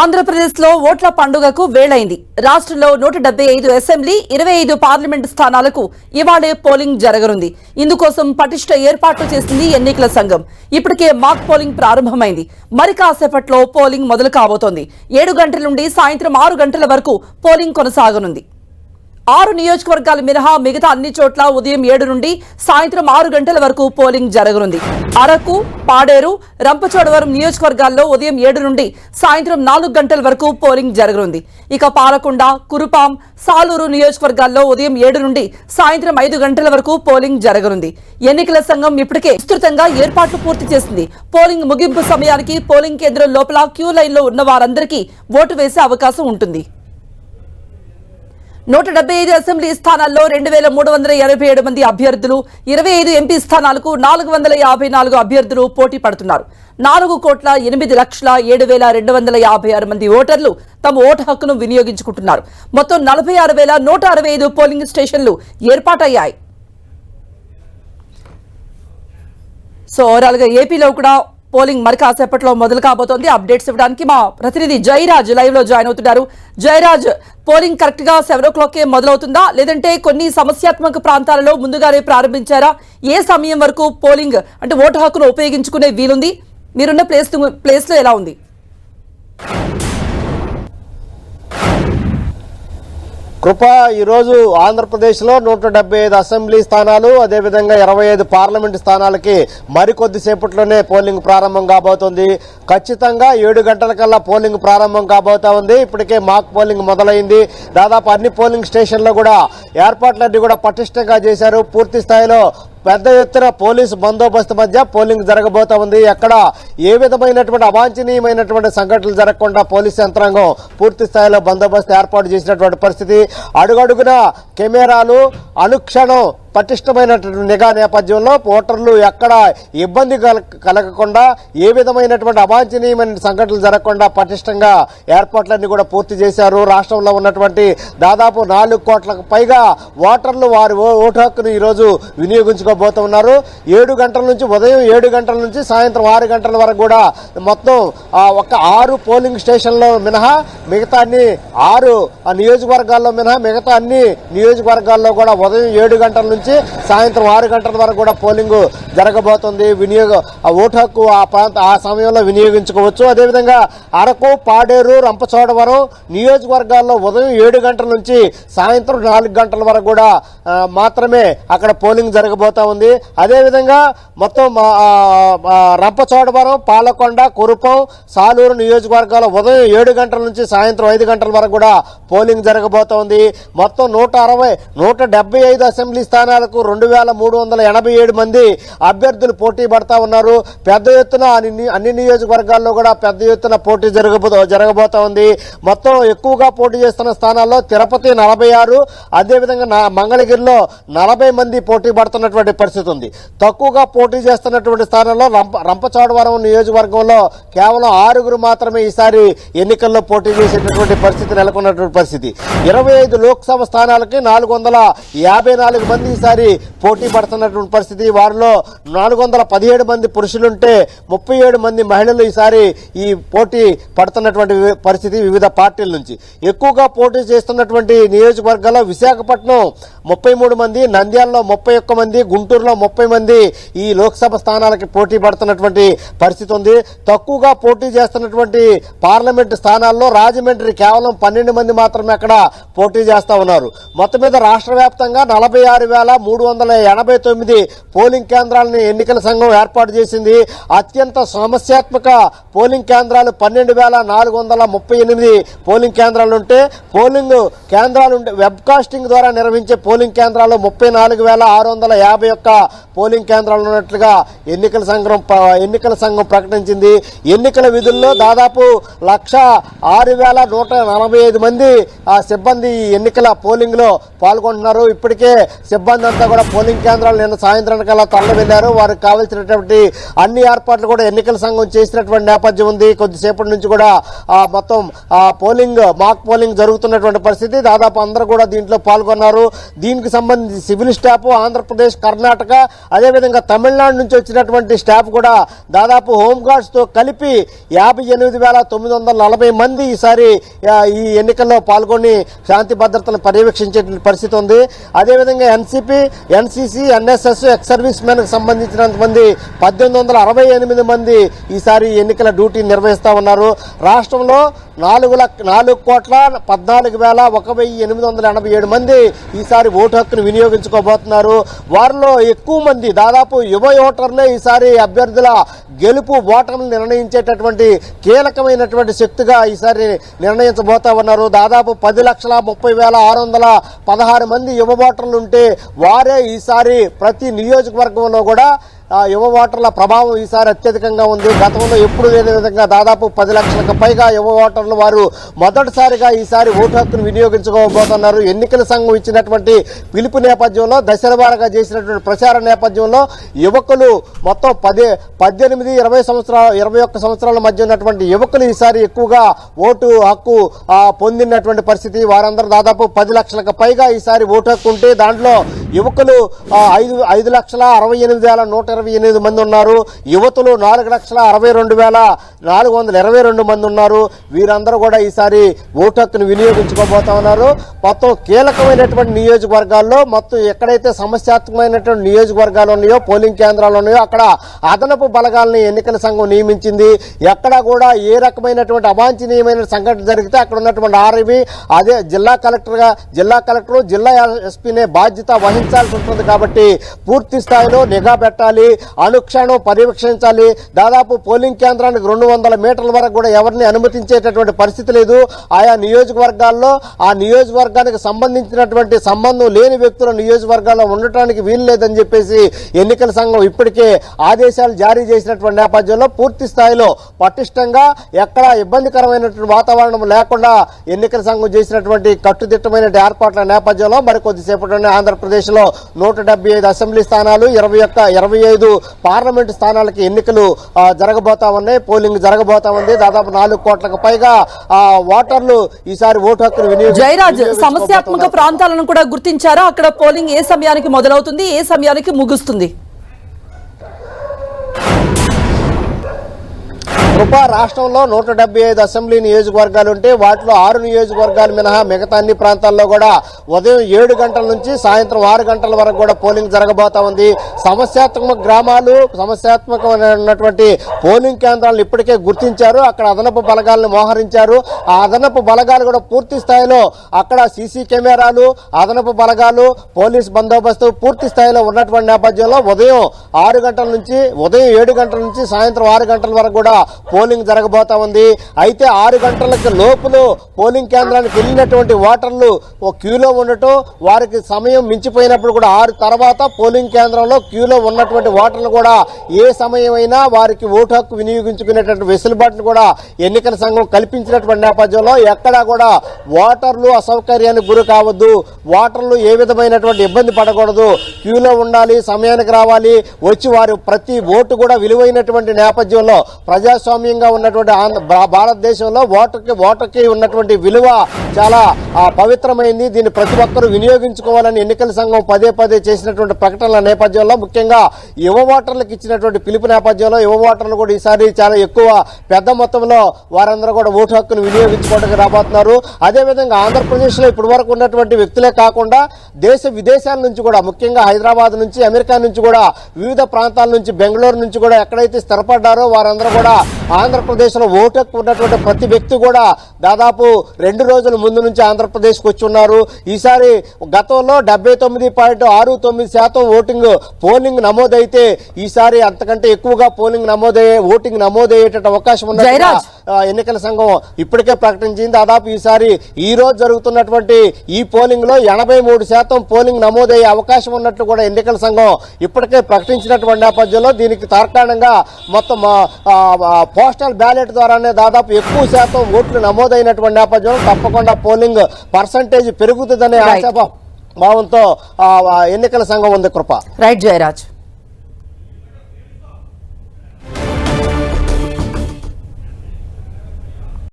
ఆంధ్రప్రదేశ్లో ఓట్ల పండుగకు వేళైంది రాష్ట్రంలో నూట డెబ్బై ఐదు అసెంబ్లీ ఇరవై ఐదు పార్లమెంటు స్థానాలకు ఇవాళే పోలింగ్ జరగనుంది. ఇందుకోసం పటిష్ట ఏర్పాట్లు చేసింది ఎన్నికల సంఘం. ఇప్పటికే మాక్ పోలింగ్ ప్రారంభమైంది. మరి కాసేపట్లో పోలింగ్ మొదలు కాబోతోంది. ఏడు గంటల నుండి సాయంత్రం ఆరు గంటల వరకు పోలింగ్ కొనసాగనుంది. ఆరు నియోజకవర్గాలు మినహా మిగతా అన్ని చోట్ల ఉదయం ఏడు నుండి సాయంత్రం ఆరు గంటల వరకు పోలింగ్ జరగనుంది. అరకు పాడేరు రంపచోడవరం నియోజకవర్గాల్లో ఉదయం ఏడు నుండి సాయంత్రం నాలుగు గంటల వరకు పోలింగ్ జరగనుంది. ఇక పాలకొండ కురుపాం సాలూరు నియోజకవర్గాల్లో ఉదయం ఏడు నుండి సాయంత్రం ఐదు గంటల వరకు పోలింగ్ జరగనుంది. ఎన్నికల సంఘం ఇప్పటికే విస్తృతంగా ఏర్పాట్లు పూర్తి చేసింది. పోలింగ్ ముగింపు సమయానికి పోలింగ్ కేంద్రం లోపల క్యూ లైన్లో ఉన్న వారందరికీ ఓటు వేసే అవకాశం ఉంటుంది. నూట డెబ్బై ఐదు అసెంబ్లీ స్థానాల్లో రెండు వేల మూడు వందల ఎనభై ఏడు మంది అభ్యర్థులు ఇరవై ఐదు ఎంపీ స్థానాలకు నాలుగు వందల యాభై నాలుగు అభ్యర్థులు పోటీ పడుతున్నారు. నాలుగు కోట్ల ఎనిమిది లక్షల ఏడు వేల రెండు వందల యాభై ఆరు మంది ఓటర్లు తమ ఓటు హక్కును వినియోగించుకుంటున్నారు. మొత్తం నలభై ఆరు వేల నూట అరవై ఐదు పోలింగ్ స్టేషన్లు ఏర్పాటయ్యాయి. సో ఓవరాల్గా ఏపీలో కూడా పోలింగ్ మరి కాసేపట్లో మొదలు కాబోతోంది. అప్డేట్స్ ఇవ్వడానికి మా ప్రతినిధి జయరాజ్ లైవ్లో జాయిన్ అవుతున్నారు. జయరాజ్ పోలింగ్ కరెక్ట్గా సెవెన్ ఓ క్లాక్ మొదలవుతుందా? లేదంటే కొన్ని సమస్యాత్మక ప్రాంతాలలో ముందుగానే ప్రారంభించారా? ఏ సమయం వరకు పోలింగ్ అంటే ఓటు హక్కును ఉపయోగించుకునే వీలుంది? మీరున్న ప్లేస్ ప్లేస్లో ఎలా ఉంది? కృప ఈరోజు ఆంధ్రప్రదేశ్లో నూట డెబ్బై ఐదు అసెంబ్లీ స్థానాలు అదేవిధంగా ఇరవై ఐదు పార్లమెంట్ స్థానాలకి మరికొద్దిసేపట్లోనే పోలింగ్ ప్రారంభం కాబోతుంది. ఖచ్చితంగా ఏడు గంటల కల్లా పోలింగ్ ప్రారంభం కాబోతా ఉంది. ఇప్పటికే మాక్ పోలింగ్ మొదలైంది. దాదాపు అన్ని పోలింగ్ స్టేషన్లో కూడా ఏర్పాట్లన్నీ కూడా పటిష్టంగా చేశారు. పూర్తి స్థాయిలో పెద్ద ఎత్తున పోలీసు బందోబస్తు మధ్య పోలింగ్ జరగబోతా ఉంది. ఎక్కడ ఏ విధమైనటువంటి అవాంఛనీయమైనటువంటి సంఘటనలు జరగకుండా పోలీసు యంత్రాంగం పూర్తి స్థాయిలో బందోబస్తు ఏర్పాటు చేసినటువంటి పరిస్థితి. అడుగడుగున కెమెరాలు అనుక్షణం పటిష్టమైనటువంటి నిఘా నేపథ్యంలో ఓటర్లు ఎక్కడ ఇబ్బంది కల- కలగకుండా ఏ విధమైనటువంటి అవాంఛనీయమైన సంఘటనలు జరగకుండా పటిష్టంగా ఏర్పాట్లన్నీ కూడా పూర్తి చేశారు. రాష్ట్రంలో ఉన్నటువంటి దాదాపు నాలుగు కోట్లకు పైగా ఓటర్లు వారి ఓటు హక్కును ఈరోజు వినియోగించుకోబోతున్నారు. ఏడు గంటల నుంచి ఉదయం ఏడు గంటల నుంచి సాయంత్రం ఆరు గంటల వరకు కూడా మొత్తం ఒక ఆరు పోలింగ్ స్టేషన్లో మినహా మిగతా అన్ని ఆరు ఆ నియోజకవర్గాల్లో మినహా మిగతా అన్ని నియోజకవర్గాల్లో కూడా ఉదయం ఏడు గంటల నుంచి సాయంత్రం ఆరు గంటల వరకు కూడా పోలింగ్ జరగబోతుంది. వినియోగ ఆ ఓటు హక్కు ఆ ప్రాంత ఆ సమయంలో వినియోగించుకోవచ్చు. అదేవిధంగా అరకు పాడేరు రంపచోడవరం నియోజకవర్గాల్లో ఉదయం ఏడు గంటల నుంచి సాయంత్రం నాలుగు గంటల వరకు కూడా మాత్రమే అక్కడ పోలింగ్ జరగబోతా ఉంది. అదేవిధంగా మొత్తం రంపచోడవరం పాలకొండ కురుపం సాలూరు నియోజకవర్గాల ఉదయం ఏడు గంటల నుంచి సాయంత్రం ఐదు గంటల వరకు కూడా పోలింగ్ జరగబోతోంది మొత్తం నూట అరవై నూట డెబ్బై ఐదు అసెంబ్లీ స్థానాలకు రెండు వేల మూడు వందల ఎనభై ఏడు మంది అభ్యర్థులు పోటీ పడతా ఉన్నారు. పెద్ద ఎత్తున అన్ని అన్ని నియోజకవర్గాల్లో కూడా పెద్ద ఎత్తున పోటీ జరగబో జరగబోతా ఉంది. మొత్తం ఎక్కువగా పోటీ చేస్తున్న స్థానాల్లో తిరుపతి నలభై ఆరు అదేవిధంగా నా- మంగళగిరిలో నలభై మంది పోటీ పడుతున్నటువంటి పరిస్థితి ఉంది. తక్కువగా పోటీ చేస్తున్నటువంటి స్థానంలో రంప రంపచోడవరం నియోజకవర్గంలో కేవలం ఆరుగురు మాత్రమే ఈసారి ఎన్నికల్లో పోటీ చేసేటటువంటి పరిస్థితి నెలకొన్నటువంటి పరిస్థితి. ఇరవై ఐదు లోక్సభ స్థానాలకి నాలుగు వందల యాభై నాలుగు మంది ఈసారి పోటీ పడుతున్నటువంటి పరిస్థితి. వారిలో నాలుగు వందల పదిహేడు మంది పురుషులుంటే ముప్పై ఏడు మంది మహిళలు ఈసారి ఈ పోటీ పడుతున్నటువంటి పరిస్థితి వివిధ పార్టీల నుంచి. ఎక్కువగా పోటీ చేస్తున్నటువంటి నియోజకవర్గాల్లో విశాఖపట్నం ముప్పై మూడు మంది నంద్యాలలో ముప్పై ఒక్క మంది గుంటూరులో ముప్పై మంది ఈ లోక్సభ స్థానాలకి పోటీ పడుతున్నటువంటి పరిస్థితి ఉంది. తక్కువగా పోటీ చేస్తున్నటువంటి పార్లమెంటు స్థానాల్లో రాజమండ్రి కేవలం పన్నెండు మంది మాత్రమే అక్కడ పోటీ చేస్తా ఉన్నారు. మొత్తం మీద రాష్ట్ర వ్యాప్తంగా నలభై ఆరు వేల మూడు వందల ఎనభై తొమ్మిది పోలింగ్ కేంద్రాలను ఎన్నికల సంఘం ఏర్పాటు చేసింది. అత్యంత సమస్యాత్మక పోలింగ్ కేంద్రాలు పన్నెండు వేల నాలుగు వందల ముప్పై ఎనిమిది పోలింగ్ కేంద్రాలు ఉంటే పోలింగ్ కేంద్రాలు ఉంటే వెబ్ కాస్టింగ్ ద్వారా నిర్వహించే పోలింగ్ కేంద్రాలు ముప్పై నాలుగు వేల ఆరు వందల యాభై ఒక్క పోలింగ్ కేంద్రాలు ఉన్నట్లుగా ఎన్నికల సంఘం ఎన్నికల సంఘం ప్రకటించింది. ఎన్నికల విధుల్లో దాదాపు లక్ష ఆరు వేల నూట నలభై ఐదు మంది ఆ సిబ్బంది ఎన్నికల పోలింగ్లో పాల్గొంటున్నారు. ఇప్పటికే సిబ్బంది సిబ్బంది కూడా పోలింగ్ కేంద్రాలు నిన్న సాయంత్రానికల్లా తరలి వెళ్ళారు వారికి కావాల్సినటువంటి అన్ని ఏర్పాట్లు కూడా ఎన్నికల సంఘం చేసినటువంటి నేపథ్యం ఉంది. కొద్దిసేపటి నుంచి కూడా ఆ, మొత్తం ఆ, పోలింగ్ మాక్ పోలింగ్ జరుగుతున్నటువంటి పరిస్థితి. దాదాపు అందరూ కూడా దీంట్లో పాల్గొన్నారు. దీనికి సంబంధించి సివిల్ స్టాఫ్ ఆంధ్రప్రదేశ్ కర్ణాటక అదేవిధంగా తమిళనాడు నుంచి వచ్చినటువంటి స్టాఫ్ కూడా దాదాపు హోంగార్డ్స్తో కలిపి యాభై ఎనిమిది వేల తొమ్మిది వందల నలభై మంది ఈసారి ఈ ఎన్నికల్లో పాల్గొని శాంతి భద్రతను పర్యవేక్షించే పరిస్థితి ఉంది. అదేవిధంగా NCP NCC NSS ex service men సంబంధించినంత మంది పద్దెనిమిది వందల అరవై ఎనిమిది మంది ఈసారి ఎన్నికల డ్యూటీ నిర్వహిస్తా ఉన్నారు. రాష్ట్రంలో నాలుగు లక్ష నాలుగు కోట్ల పద్నాలుగు వేల ఒక వెయ్యి ఎనిమిది వందల ఎనభై ఏడు మంది ఈసారి ఓటు హక్కును వినియోగించుకోబోతున్నారు. వారిలో ఎక్కువ మంది దాదాపు యువ ఓటర్లే ఈసారి అభ్యర్థుల గెలుపు ఓటర్లు నిర్ణయించేటటువంటి కీలకమైనటువంటి శక్తిగా ఈసారి నిర్ణయించబోతా ఉన్నారు. దాదాపు పది లక్షల ముప్పై వేల ఆరు వందల పదహారు మంది యువ ఓటర్లు ఉంటే వారే ఈసారి ప్రతి నియోజకవర్గంలో కూడా యువ ఓటర్ల ప్రభావం ఈసారి అత్యధికంగా ఉంది. గతంలో ఎప్పుడు లేని విధంగా దాదాపు పది లక్షలకు పైగా యువ ఓటర్లు వారు మొదటిసారిగా ఈసారి ఓటు హక్కును వినియోగించుకోబోతున్నారు. ఎన్నికల సంఘం ఇచ్చినటువంటి పిలుపు నేపథ్యంలో దశలవారగా చేసినటువంటి ప్రచార నేపథ్యంలో యువకులు మొత్తం పది పద్దెనిమిది ఇరవై సంవత్సరాల ఇరవై ఒక్క సంవత్సరాల మధ్య ఉన్నటువంటి యువకులు ఈసారి ఎక్కువగా ఓటు హక్కు పొందినటువంటి పరిస్థితి. వారందరూ దాదాపు పది లక్షలకు పైగా ఈసారి ఓటు హక్కు ఉంటే దాంట్లో యువకులు ఐదు ఐదు లక్షల అరవై ఎనిమిది వేల నూట ఇరవై ఎనిమిది మంది ఉన్నారు. యువతులు నాలుగు లక్షల అరవై రెండు వేల నాలుగు వందల ఇరవై రెండు మంది ఉన్నారు. వీరందరూ కూడా ఈసారి ఓటు హక్కును వినియోగించుకోబోతా ఉన్నారు. మొత్తం కీలకమైనటువంటి నియోజకవర్గాల్లో మొత్తం ఎక్కడైతే సమస్యాత్మకమైనటువంటి నియోజకవర్గాలు ఉన్నాయో పోలింగ్ కేంద్రాలు ఉన్నాయో అక్కడ అదనపు బలగాలని ఎన్నికల సంఘం నియమించింది. ఎక్కడ కూడా ఏ రకమైనటువంటి అవాంఛనీయమైన సంఘటన జరిగితే అక్కడ ఉన్నటువంటి ఆర్ఐబి అదే జిల్లా కలెక్టర్గా జిల్లా కలెక్టర్ జిల్లా ఎస్పీనే బాధ్యత వహించాల్సి ఉంటుంది కాబట్టి పూర్తి స్థాయిలో నిఘా పెట్టాలి అనుక్షణం పర్యవేక్షించాలి. దాదాపు పోలింగ్ కేంద్రానికి రెండు వందల మీటర్ల వరకు కూడా ఎవరిని అనుమతించేటటువంటి పరిస్థితి లేదు. ఆయా నియోజకవర్గాల్లో ఆ నియోజకవర్గానికి సంబంధించినటువంటి సంబంధం లేని వ్యక్తుల నియోజకవర్గాల్లో ఉండటానికి వీలు లేదని చెప్పేసి ఎన్నికల సంఘం ఇప్పటికే ఆదేశాలు జారీ చేసినటువంటి నేపథ్యంలో పూర్తి స్థాయిలో పటిష్టంగా ఎక్కడా ఇబ్బందికరమైనటువంటి వాతావరణం లేకుండా ఎన్నికల సంఘం చేసినటువంటి కట్టుదిట్టమైన ఏర్పాట్ల నేపథ్యంలో మరి ఆంధ్రప్రదేశ్ ఆంధ్రప్రదేశ్లో నూట డెబ్బై ఐదు అసెంబ్లీ స్థానాలు ఇరవై ఒక్క ఇరవై ఐదు పార్లమెంటు స్థానాలకి ఎన్నికలు జరగబోతా ఉన్నాయి. పోలింగ్ జరగబోతా ఉంది. దాదాపు నాలుగు కోట్లకు పైగా ఆ, ఓటర్లు ఈసారి ఓటు హక్కును వినియోగి జయరాజ్ సమస్యాత్మక. ప్రాంతాలను కూడా గుర్తించారా? అక్కడ పోలింగ్ ఏ సమయానికి మొదలవుతుంది? ఏ సమయానికి ముగుస్తుంది? కృప రాష్ట్రంలో నూట డెబ్బై ఐదు అసెంబ్లీ నియోజకవర్గాలు ఉంటే వాటిలో ఆరు నియోజకవర్గాలు మినహా మిగతా అన్ని ప్రాంతాల్లో కూడా ఉదయం ఏడు గంటల నుంచి సాయంత్రం ఆరు గంటల వరకు కూడా పోలింగ్ జరగబోతా ఉంది. సమస్యాత్మక గ్రామాలు సమస్యాత్మకమైనటువంటి పోలింగ్ కేంద్రాలను ఇప్పటికే గుర్తించారు. అక్కడ అదనపు బలగాలను మోహరించారు. ఆ అదనపు బలగాలు కూడా పూర్తి స్థాయిలో అక్కడ సీసీ కెమెరాలు అదనపు బలగాలు పోలీస్ బందోబస్తు పూర్తి స్థాయిలో ఉన్నటువంటి నేపథ్యంలో ఉదయం ఆరు గంటల నుంచి ఉదయం ఏడు గంటల నుంచి సాయంత్రం ఆరు గంటల వరకు కూడా పోలింగ్ జరగబోతా ఉంది. అయితే ఆరు గంటలకు లోపులు పోలింగ్ కేంద్రానికి వెళ్ళినటువంటి ఓటర్లు ఓ క్యూలో ఉండటం వారికి సమయం మించిపోయినప్పుడు కూడా ఆరు తర్వాత పోలింగ్ కేంద్రంలో క్యూలో ఉన్నటువంటి ఓటర్లు కూడా ఏ సమయమైనా వారికి ఓటు హక్కు వినియోగించుకునేటువంటి వెసులుబాటును కూడా ఎన్నికల సంఘం కల్పించినటువంటి నేపథ్యంలో ఎక్కడా కూడా ఓటర్లు అసౌకర్యానికి గురి కావద్దు. ఓటర్లు ఏ విధమైనటువంటి ఇబ్బంది పడకూడదు. క్యూలో ఉండాలి సమయానికి రావాలి. వచ్చి వారు ప్రతి ఓటు కూడా విలువైనటువంటి నేపథ్యంలో ప్రజాస్వామ్యంగా ఉన్నటువంటి ఆంధ్ర భారతదేశంలో ఓటర్కి ఓటర్కి ఉన్నటువంటి విలువ చాలా పవిత్రమైంది. దీన్ని ప్రతి ఒక్కరూ వినియోగించుకోవాలని ఎన్నికల సంఘం పదే పదే చేసినటువంటి ప్రకటనల నేపథ్యంలో ముఖ్యంగా యువ ఓటర్లకు ఇచ్చినటువంటి పిలుపు నేపథ్యంలో యువ ఓటర్లు కూడా ఈసారి చాలా ఎక్కువ పెద్ద మొత్తంలో వారందరూ కూడా ఓటు హక్కును వినియోగించుకోవడానికి రాబోతున్నారు. అదేవిధంగా ఆంధ్రప్రదేశ్లో ఇప్పటి వరకు ఉన్నటువంటి వ్యక్తులే కాకుండా దేశ విదేశాల నుంచి కూడా ముఖ్యంగా హైదరాబాద్ నుంచి అమెరికా నుంచి కూడా వివిధ ప్రాంతాల నుంచి బెంగళూరు నుంచి కూడా ఎక్కడైతే స్థిరపడ్డారో వారందరూ కూడా ఆంధ్రప్రదేశ్లో ఓటు ఉన్నటువంటి ప్రతి వ్యక్తి కూడా దాదాపు రెండు రోజుల ముందు నుంచి ఆంధ్రప్రదేశ్కి వచ్చి ఉన్నారు ఈసారి గతంలో డెబ్బై తొమ్మిది పాయింట్ ఆరు తొమ్మిది శాతం ఓటింగ్ పోలింగ్ నమోదైతే ఈసారి అంతకంటే ఎక్కువగా పోలింగ్ నమోదయ్యే ఓటింగ్ నమోదయ్యేట అవకాశం ఉన్నట్టుగా ఎన్నికల సంఘం ఇప్పటికే ప్రకటించింది. దాదాపు ఈసారి ఈ రోజు జరుగుతున్నటువంటి ఈ పోలింగ్లో ఎనభై మూడు శాతం పోలింగ్ నమోదయ్యే అవకాశం ఉన్నట్లు కూడా ఎన్నికల సంఘం ఇప్పటికే ప్రకటించినటువంటి నేపథ్యంలో దీనికి తార్కాణంగా మొత్తం పోస్టల్ బ్యాలెట్ ద్వారానే దాదాపు ఎక్కువ శాతం ఓట్లు నమోదైనటువంటి నేపథ్యంలో తప్పకుండా పోలింగ్ పర్సంటేజ్ పెరుగుతుందనే Right. ఆశాభావం భావంతో ఆ, ఆ, ఎన్నికల సంఘం ఉంది కృప. రైట్ జయరాజ్